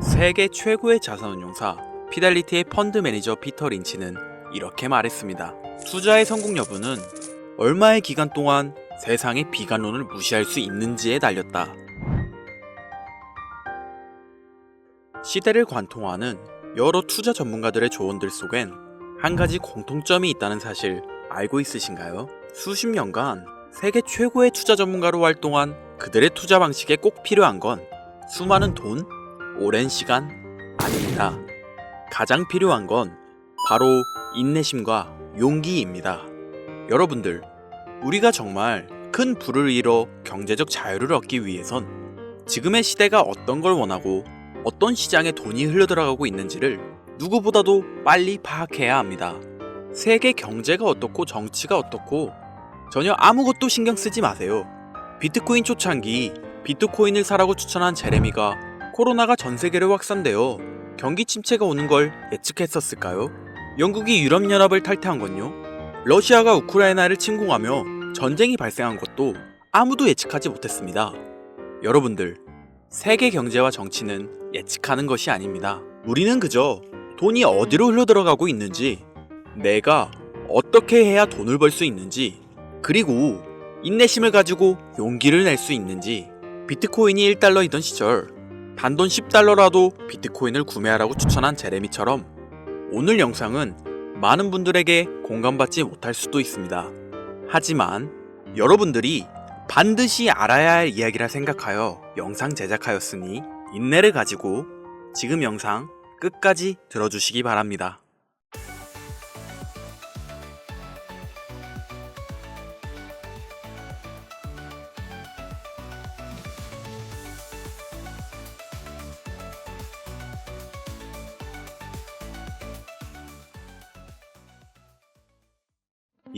세계 최고의 자산운용사 피델리티의 펀드 매니저 피터 린치는 이렇게 말했습니다. 투자의 성공 여부는 얼마의 기간 동안 세상의 비관론을 무시할 수 있는지에 달렸다. 시대를 관통하는 여러 투자 전문가들의 조언들 속엔 한 가지 공통점이 있다는 사실 알고 있으신가요? 수십 년간 세계 최고의 투자 전문가로 활동한 그들의 투자 방식에 꼭 필요한 건 수많은 돈, 오랜 시간 아닙니다. 가장 필요한 건 바로 인내심과 용기입니다. 여러분들, 우리가 정말 큰 부를 이뤄 경제적 자유를 얻기 위해선 지금의 시대가 어떤 걸 원하고 어떤 시장에 돈이 흘러들어가고 있는지를 누구보다도 빨리 파악해야 합니다. 세계 경제가 어떻고 정치가 어떻고 전혀 아무것도 신경 쓰지 마세요. 비트코인 초창기 비트코인을 사라고 추천한 제레미가 코로나가 전 세계로 확산되어 경기 침체가 오는 걸 예측했었을까요? 영국이 유럽연합을 탈퇴한 건요? 러시아가 우크라이나를 침공하며 전쟁이 발생한 것도 아무도 예측하지 못했습니다. 여러분들, 세계 경제와 정치는 예측하는 것이 아닙니다. 우리는 그저 돈이 어디로 흘러들어가고 있는지, 내가 어떻게 해야 돈을 벌 수 있는지, 그리고 인내심을 가지고 용기를 낼 수 있는지, 비트코인이 1달러이던 시절, 단돈 10달러라도 비트코인을 구매하라고 추천한 제레미처럼 오늘 영상은 많은 분들에게 공감받지 못할 수도 있습니다. 하지만 여러분들이 반드시 알아야 할 이야기라 생각하여 영상 제작하였으니 인내를 가지고 지금 영상 끝까지 들어주시기 바랍니다.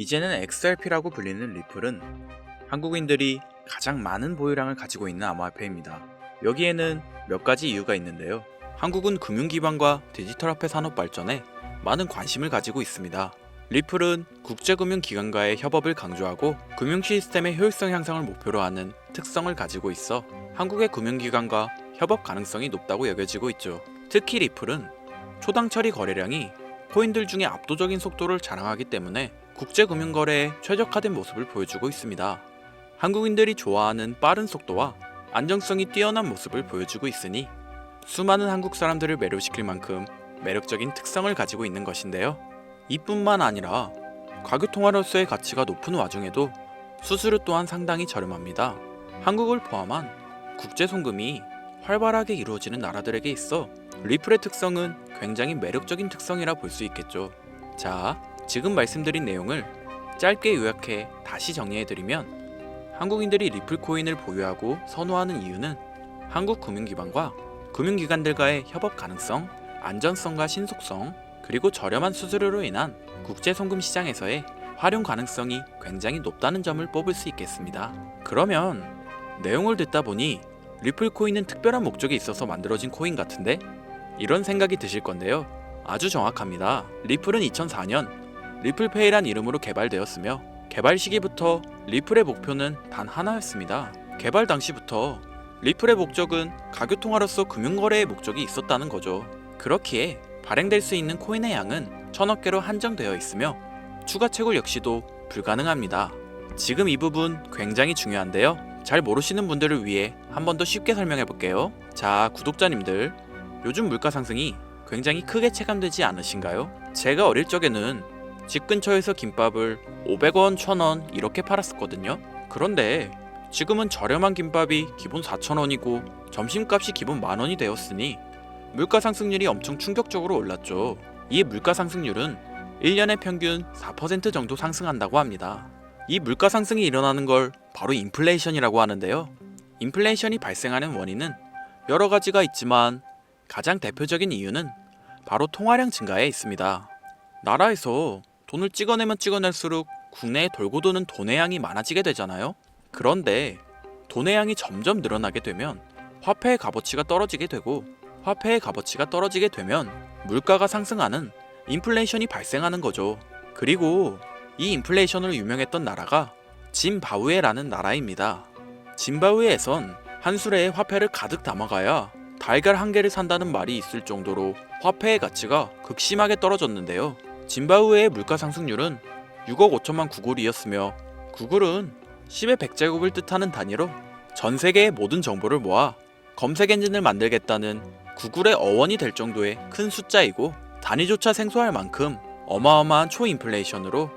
이제는 XRP라고 불리는 리플은 한국인들이 가장 많은 보유량을 가지고 있는 암호화폐입니다. 여기에는 몇 가지 이유가 있는데요. 한국은 금융기반과 디지털화폐 산업 발전에 많은 관심을 가지고 있습니다. 리플은 국제금융기관과의 협업을 강조하고 금융 시스템의 효율성 향상을 목표로 하는 특성을 가지고 있어 한국의 금융기관과 협업 가능성이 높다고 여겨지고 있죠. 특히 리플은 초당 처리 거래량이 코인들 중에 압도적인 속도를 자랑하기 때문에 국제금융거래에 최적화된 모습을 보여주고 있습니다. 한국인들이 좋아하는 빠른 속도와 안정성이 뛰어난 모습을 보여주고 있으니 수많은 한국 사람들을 매료시킬 만큼 매력적인 특성을 가지고 있는 것인데요. 이뿐만 아니라 가격 통화로서의 가치가 높은 와중에도 수수료 또한 상당히 저렴합니다. 한국을 포함한 국제 송금이 활발하게 이루어지는 나라들에게 있어 리플의 특성은 굉장히 매력적인 특성이라 볼 수 있겠죠. 자, 지금 말씀드린 내용을 짧게 요약해 다시 정리해드리면 한국인들이 리플 코인을 보유하고 선호하는 이유는 한국 금융기관과 금융기관들과의 협업 가능성, 안전성과 신속성, 그리고 저렴한 수수료로 인한 국제 송금 시장에서의 활용 가능성이 굉장히 높다는 점을 뽑을 수 있겠습니다. 그러면 내용을 듣다 보니 리플 코인은 특별한 목적이 있어서 만들어진 코인 같은데? 이런 생각이 드실 건데요. 아주 정확합니다. 리플은 2004년 리플페이란 이름으로 개발되었으며 개발 시기부터 리플의 목표는 단 하나였습니다. 개발 당시부터 리플의 목적은 가격 통화로서 금융거래의 목적이 있었다는 거죠. 그렇기에 발행될 수 있는 코인의 양은 천억 개로 한정되어 있으며 추가 채굴 역시도 불가능합니다. 지금 이 부분 굉장히 중요한데요. 잘 모르시는 분들을 위해 한 번 더 쉽게 설명해 볼게요. 자, 구독자님들. 요즘 물가 상승이 굉장히 크게 체감되지 않으신가요? 제가 어릴 적에는 집 근처에서 김밥을 500원, 1000원 이렇게 팔았었거든요. 그런데 지금은 저렴한 김밥이 기본 4,000원이고 점심값이 기본 만원이 되었으니 물가 상승률이 엄청 충격적으로 올랐죠. 이 물가 상승률은 1년에 평균 4% 정도 상승한다고 합니다. 이 물가 상승이 일어나는 걸 바로 인플레이션이라고 하는데요. 인플레이션이 발생하는 원인은 여러 가지가 있지만 가장 대표적인 이유는 바로 통화량 증가에 있습니다. 나라에서 돈을 찍어내면 찍어낼수록 국내에 돌고 도는 돈의 양이 많아지게 되잖아요. 그런데 돈의 양이 점점 늘어나게 되면 화폐의 값어치가 떨어지게 되고 화폐의 값어치가 떨어지게 되면 물가가 상승하는 인플레이션이 발생하는 거죠. 그리고 이 인플레이션으로 유명했던 나라가 짐바브웨라는 나라입니다. 짐바브웨에선 한 수레에 화폐를 가득 담아가야 달걀 한 개를 산다는 말이 있을 정도로 화폐의 가치가 극심하게 떨어졌는데요. 짐바브웨의 물가 상승률은 6억 5천만 구글이었으며 구글은 10의 100제곱을 뜻하는 단위로 전 세계의 모든 정보를 모아 검색 엔진을 만들겠다는 구글의 어원이 될 정도의 큰 숫자이고 단위조차 생소할 만큼 어마어마한 초인플레이션으로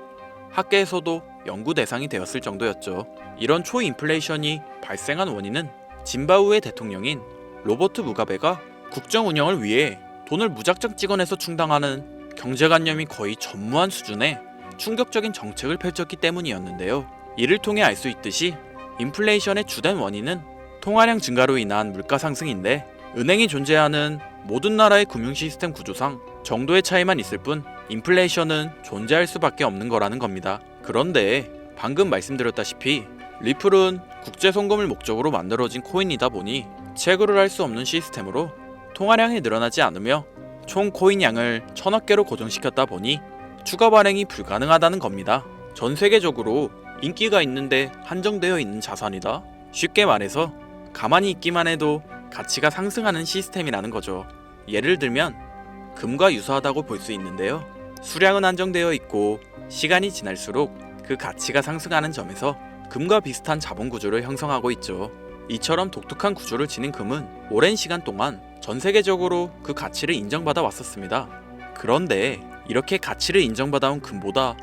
학계에서도 연구 대상이 되었을 정도였죠. 이런 초인플레이션이 발생한 원인은 짐바브웨 대통령인 로버트 무가베가 국정 운영을 위해 돈을 무작정 찍어내서 충당하는 경제관념이 거의 전무한 수준의 충격적인 정책을 펼쳤기 때문이었는데요. 이를 통해 알 수 있듯이 인플레이션의 주된 원인은 통화량 증가로 인한 물가 상승인데 은행이 존재하는 모든 나라의 금융 시스템 구조상 정도의 차이만 있을 뿐 인플레이션은 존재할 수밖에 없는 거라는 겁니다. 그런데 방금 말씀드렸다시피 리플은 국제 송금을 목적으로 만들어진 코인이다 보니 채굴을 할수 없는 시스템으로 통화량이 늘어나지 않으며 총 코인 양을 천억 개로 고정시켰다 보니 추가 발행이 불가능하다는 겁니다. 전 세계적으로 인기가 있는데 한정되어 있는 자산이다. 쉽게 말해서 가만히 있기만 해도 가치가 상승하는 시스템이라는 거죠. 예를 들면 금과 유사하다고 볼 수 있는데요. 수량은 한정되어 있고 시간이 지날수록 그 가치가 상승하는 점에서 금과 비슷한 자본 구조를 형성하고 있죠. 이처럼 독특한 구조를 지닌 금은 오랜 시간 동안 전 세계적으로 그 가치를 인정받아 왔었습니다. 그런데 이렇게 가치를 인정받아온 금보다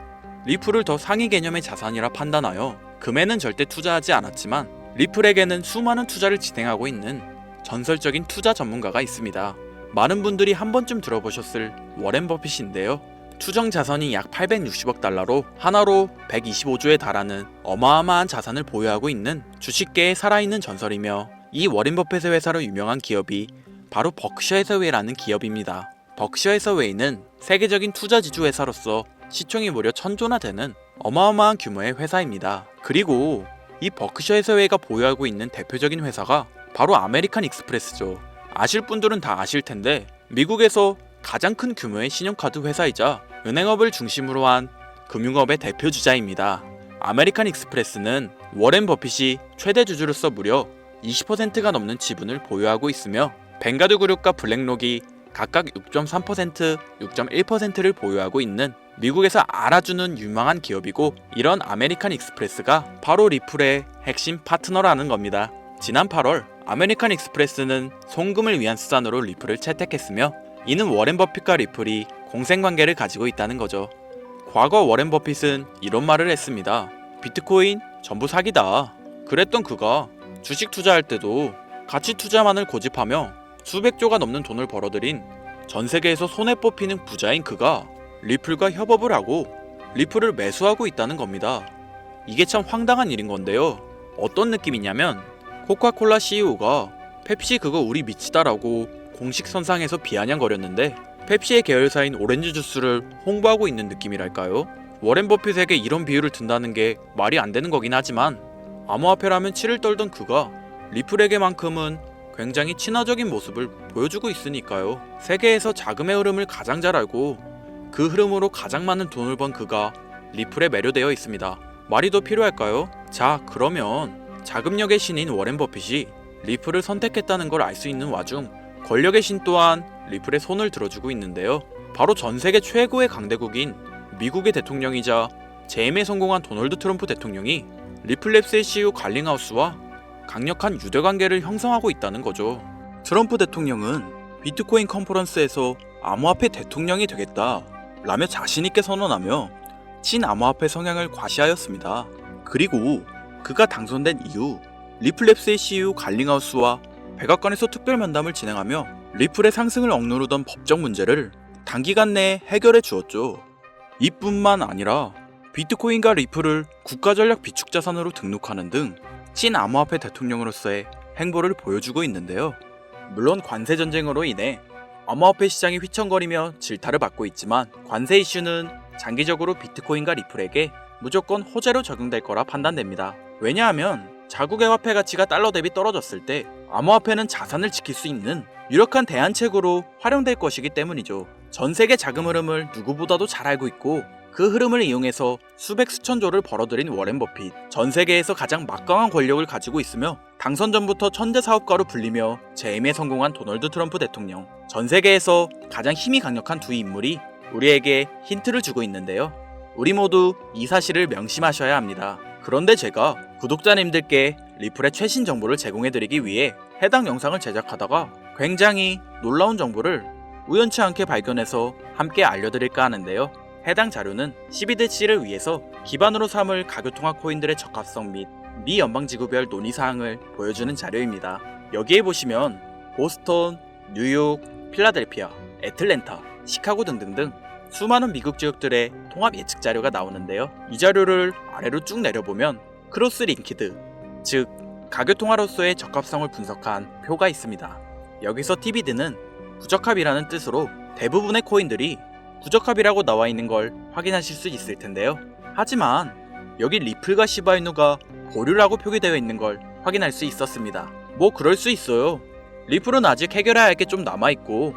리플을 더 상위 개념의 자산이라 판단하여 금에는 절대 투자하지 않았지만 리플에게는 수많은 투자를 진행하고 있는 전설적인 투자 전문가가 있습니다. 많은 분들이 한 번쯤 들어보셨을 워렌 버핏인데요. 추정 자산이 약 860억 달러로 하나로 125조에 달하는 어마어마한 자산을 보유하고 있는 주식계의 살아있는 전설이며 이 워렌 버핏의 회사로 유명한 기업이 바로 벅셔 해서웨이라는 기업입니다. 벅셔 해서웨이는 세계적인 투자 지주 회사로서 시총이 무려 천조나 되는 어마어마한 규모의 회사입니다. 그리고 이 버크셔 해서웨이가 보유하고 있는 대표적인 회사가 바로 아메리칸 익스프레스죠. 아실 분들은 다 아실 텐데 미국에서 가장 큰 규모의 신용카드 회사이자 은행업을 중심으로 한 금융업의 대표 주자입니다. 아메리칸 익스프레스는 워렌 버핏이 최대 주주로서 무려 20%가 넘는 지분을 보유하고 있으며 벵가드 그룹과 블랙록이 각각 6.3%, 6.1%를 보유하고 있는 미국에서 알아주는 유망한 기업이고 이런 아메리칸 익스프레스가 바로 리플의 핵심 파트너라는 겁니다. 지난 8월 아메리칸 익스프레스는 송금을 위한 수단으로 리플을 채택했으며 이는 워렌 버핏과 리플이 공생 관계를 가지고 있다는 거죠. 과거 워렌 버핏은 이런 말을 했습니다. 비트코인 전부 사기다. 그랬던 그가 주식 투자할 때도 가치 투자만을 고집하며 수백조가 넘는 돈을 벌어들인 전 세계에서 손에 뽑히는 부자인 그가 리플과 협업을 하고 리플을 매수하고 있다는 겁니다. 이게 참 황당한 일인 건데요. 어떤 느낌이냐면 코카콜라 CEO가 펩시 그거 우리 미치다라고 공식 선상에서 비아냥거렸는데 펩시의 계열사인 오렌지 주스를 홍보하고 있는 느낌이랄까요? 워렌 버핏에게 이런 비유를 든다는 게 말이 안 되는 거긴 하지만 암호화폐라면 치를 떨던 그가 리플에게만큼은 굉장히 친화적인 모습을 보여주고 있으니까요. 세계에서 자금의 흐름을 가장 잘 알고 그 흐름으로 가장 많은 돈을 번 그가 리플에 매료되어 있습니다. 말이 더 필요할까요? 자, 그러면 자금력의 신인 워렌 버핏이 리플을 선택했다는 걸 알 수 있는 와중 권력의 신 또한 리플에 손을 들어주고 있는데요. 바로 전 세계 최고의 강대국인 미국의 대통령이자 재임에 성공한 도널드 트럼프 대통령이 리플랩스의 CEO 갈링하우스와 강력한 유대 관계를 형성하고 있다는 거죠. 트럼프 대통령은 비트코인 컨퍼런스에서 암호화폐 대통령이 되겠다 라며 자신있게 선언하며 친암호화폐 성향을 과시하였습니다. 그리고 그가 당선된 이후 리플랩스의 CEO 갈링하우스와 백악관에서 특별 면담을 진행하며 리플의 상승을 억누르던 법적 문제를 단기간 내에 해결해 주었죠. 이뿐만 아니라 비트코인과 리플을 국가전략 비축자산으로 등록하는 등 친암호화폐 대통령으로서의 행보를 보여주고 있는데요. 물론 관세 전쟁으로 인해 암호화폐 시장이 휘청거리며 질타를 받고 있지만 관세 이슈는 장기적으로 비트코인과 리플에게 무조건 호재로 적용될 거라 판단됩니다. 왜냐하면 자국의 화폐 가치가 달러 대비 떨어졌을 때 암호화폐는 자산을 지킬 수 있는 유력한 대안책으로 활용될 것이기 때문이죠. 전 세계 자금 흐름을 누구보다도 잘 알고 있고 그 흐름을 이용해서 수백 수천 조를 벌어들인 워렌 버핏. 전 세계에서 가장 막강한 권력을 가지고 있으며 당선 전부터 천재 사업가로 불리며 재임에 성공한 도널드 트럼프 대통령. 전 세계에서 가장 힘이 강력한 두 인물이 우리에게 힌트를 주고 있는데요. 우리 모두 이 사실을 명심하셔야 합니다. 그런데 제가 구독자님들께 리플의 최신 정보를 제공해드리기 위해 해당 영상을 제작하다가 굉장히 놀라운 정보를 우연치 않게 발견해서 함께 알려드릴까 하는데요. 해당 자료는 12대치를 위해서 기반으로 삼을 가교통화 코인들의 적합성 및 미 연방지구별 논의사항을 보여주는 자료입니다. 여기에 보시면 보스턴, 뉴욕, 필라델피아, 애틀랜타, 시카고 등등등 수많은 미국 지역들의 통합 예측 자료가 나오는데요. 이 자료를 아래로 쭉 내려보면 크로스 링키드, 즉 가교통화로서의 적합성을 분석한 표가 있습니다. 여기서 TBD는 부적합이라는 뜻으로 대부분의 코인들이 부적합이라고 나와 있는 걸 확인하실 수 있을 텐데요. 하지만 여기 리플과 시바이누가 보류라고 표기되어 있는 걸 확인할 수 있었습니다. 뭐 그럴 수 있어요. 리플은 아직 해결해야 할 게 좀 남아있고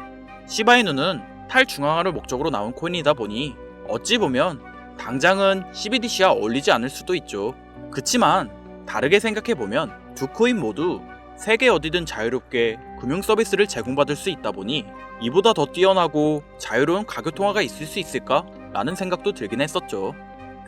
시바이누는 탈중앙화를 목적으로 나온 코인이다 보니 어찌 보면 당장은 CBDC와 어울리지 않을 수도 있죠. 그치만 다르게 생각해보면 두 코인 모두 세계 어디든 자유롭게 금융 서비스를 제공받을 수 있다 보니 이보다 더 뛰어나고 자유로운 가격 통화가 있을 수 있을까? 라는 생각도 들긴 했었죠.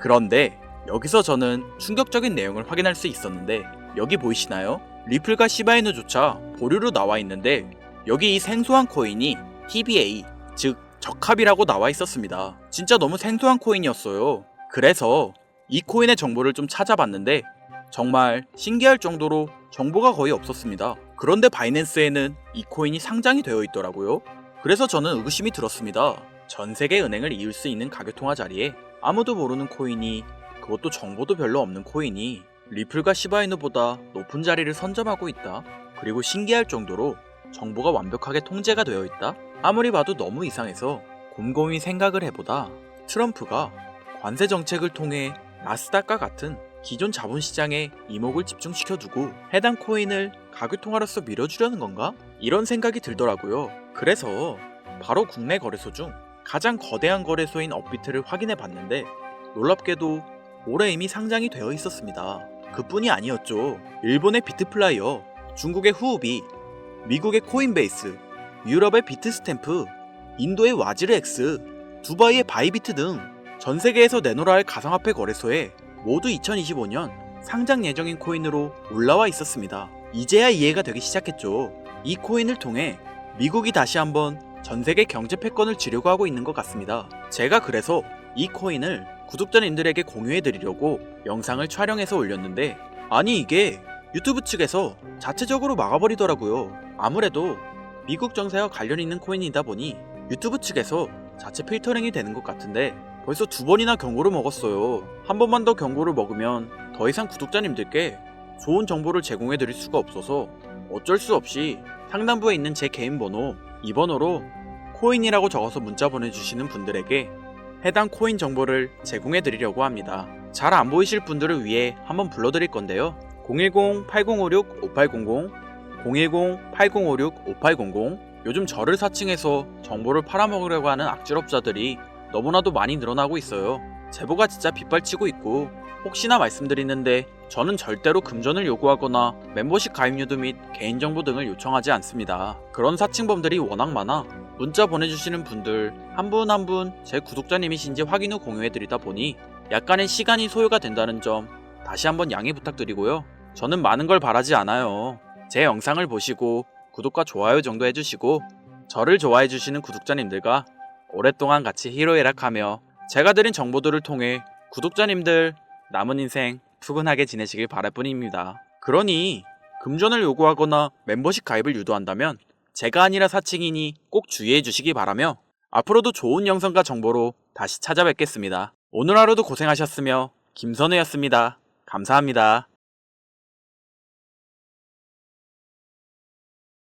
그런데 여기서 저는 충격적인 내용을 확인할 수 있었는데 여기 보이시나요? 리플과 시바이누조차 보류로 나와 있는데 여기 이 생소한 코인이 TBA 즉 적합이라고 나와 있었습니다. 진짜 너무 생소한 코인이었어요. 그래서 이 코인의 정보를 좀 찾아봤는데 정말 신기할 정도로 정보가 거의 없었습니다. 그런데 바이낸스에는 이 코인이 상장이 되어 있더라고요. 그래서 저는 의구심이 들었습니다. 전 세계 은행을 이을 수 있는 가교통화 자리에 아무도 모르는 코인이 그것도 정보도 별로 없는 코인이 리플과 시바이누보다 높은 자리를 선점하고 있다. 그리고 신기할 정도로 정보가 완벽하게 통제가 되어 있다. 아무리 봐도 너무 이상해서 곰곰이 생각을 해보다 트럼프가 관세 정책을 통해 나스닥과 같은 기존 자본시장에 이목을 집중시켜 두고 해당 코인을 가교통화로서 밀어주려는 건가? 이런 생각이 들더라고요. 그래서 바로 국내 거래소 중 가장 거대한 거래소인 업비트를 확인해 봤는데 놀랍게도 올해 이미 상장이 되어 있었습니다. 그뿐이 아니었죠. 일본의 비트플라이어, 중국의 후우비, 미국의 코인베이스, 유럽의 비트스탬프, 인도의 와즈르엑스, 두바이의 바이비트 등 전 세계에서 내놓으라 할 가상화폐 거래소에 모두 2025년 상장 예정인 코인으로 올라와 있었습니다. 이제야 이해가 되기 시작했죠. 이 코인을 통해 미국이 다시 한번 전 세계 경제 패권을 쥐려고 하고 있는 것 같습니다. 제가 그래서 이 코인을 구독자님들에게 공유해 드리려고 영상을 촬영해서 올렸는데 아니 이게 유튜브 측에서 자체적으로 막아버리더라고요. 아무래도 미국 정세와 관련 있는 코인이다 보니 유튜브 측에서 자체 필터링이 되는 것 같은데 벌써 두 번이나 경고를 먹었어요. 한 번만 더 경고를 먹으면 더 이상 구독자님들께 좋은 정보를 제공해 드릴 수가 없어서 어쩔 수 없이 상단부에 있는 제 개인 번호 이 번호로 코인이라고 적어서 문자 보내주시는 분들에게 해당 코인 정보를 제공해 드리려고 합니다. 잘 안 보이실 분들을 위해 한번 불러드릴 건데요. 010-8056-5800, 010-8056-5800 요즘 저를 사칭해서 정보를 팔아먹으려고 하는 악질업자들이 너무나도 많이 늘어나고 있어요. 제보가 진짜 빗발치고 있고 혹시나 말씀드리는데 저는 절대로 금전을 요구하거나 멤버십 가입료도 및 개인정보 등을 요청하지 않습니다. 그런 사칭범들이 워낙 많아 문자 보내주시는 분들 한 분 한 분 제 구독자님이신지 확인 후 공유해드리다 보니 약간의 시간이 소요가 된다는 점 다시 한번 양해 부탁드리고요. 저는 많은 걸 바라지 않아요. 제 영상을 보시고 구독과 좋아요 정도 해주시고 저를 좋아해주시는 구독자님들과 오랫동안 같이 히로에락하며 제가 드린 정보들을 통해 구독자님들 남은 인생 푸근하게 지내시길 바랄 뿐입니다. 그러니 금전을 요구하거나 멤버십 가입을 유도한다면 제가 아니라 사칭이니 꼭 주의해 주시기 바라며 앞으로도 좋은 영상과 정보로 다시 찾아뵙겠습니다. 오늘 하루도 고생하셨으며 김선우였습니다. 감사합니다.